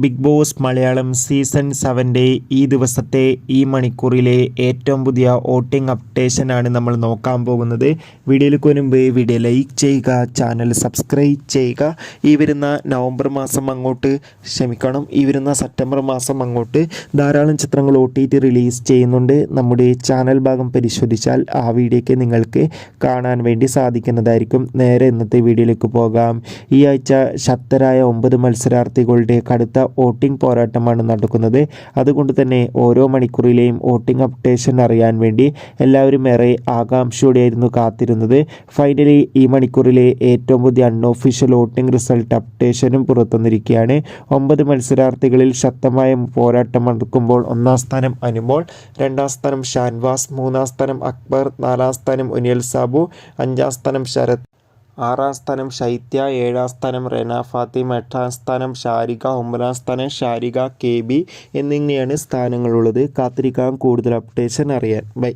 Big Boss Malayalam season സെവന്റെ ഈ ദിവസത്തെ ഈ മണിക്കൂറിലെ ഏറ്റവും പുതിയ വോട്ടിംഗ് അപ്ഡേഷനാണ് നമ്മൾ നോക്കാൻ പോകുന്നത്. വീഡിയോയിലേക്ക് മുൻപ് വീഡിയോ ലൈക്ക് ചെയ്യുക ചാനൽ സബ്സ്ക്രൈബ് ചെയ്യുക. ഈ വരുന്ന നവംബർ മാസം അങ്ങോട്ട് ക്ഷമിക്കണം. ഈ വരുന്ന സെപ്റ്റംബർ മാസം അങ്ങോട്ട് ധാരാളം ചിത്രങ്ങൾ ഒ റിലീസ് ചെയ്യുന്നുണ്ട്. നമ്മുടെ ചാനൽ ഭാഗം പരിശോധിച്ചാൽ ആ വീഡിയോയ്ക്ക് നിങ്ങൾക്ക് കാണാൻ വേണ്ടി സാധിക്കുന്നതായിരിക്കും. നേരെ ഇന്നത്തെ വീഡിയോയിലേക്ക് പോകാം. ഈ ആഴ്ച ശക്തരായ ഒമ്പത് മത്സരാർത്ഥികളുടെ വോട്ടിംഗ് പോരാട്ടമാണ് നടക്കുന്നത്. അതുകൊണ്ട് തന്നെ ഓരോ മണിക്കൂറിലെയും വോട്ടിംഗ് അപ്ഡേഷൻ അറിയാൻ വേണ്ടി എല്ലാവരും ഏറെ ആകാംക്ഷയോടെയായിരുന്നു കാത്തിരുന്നത്. ഫൈനലി ഈ മണിക്കൂറിലെ ഏറ്റവും പുതിയ അൺഒഫീഷ്യൽ വോട്ടിംഗ് റിസൾട്ട് അപ്ഡേഷനും പുറത്തുവന്നിരിക്കുകയാണ്. ഒമ്പത് മത്സരാർത്ഥികളിൽ ശക്തമായ പോരാട്ടം നടക്കുമ്പോൾ ഒന്നാം സ്ഥാനം അനുമോൾ രണ്ടാം സ്ഥാനം ഷാൻവാസ് മൂന്നാം സ്ഥാനം അക്ബർ നാലാം സ്ഥാനം ഉനിയൽ സാബു അഞ്ചാം സ്ഥാനം ശരത് ആറാം സ്ഥാനം ഷൈത്യ ഏഴാം സ്ഥാനം റെന ഫാത്തിമ എട്ടാം സ്ഥാനം ഷാരിക ഒമ്പതാം സ്ഥാനം ഷാരിക കെ ബി എന്നിങ്ങനെയാണ് സ്ഥാനങ്ങളുള്ളത്. കാത്തിരിക്കാം. കൂടുതൽ അപ്ഡേഷൻ അറിയാൻ. ബൈ.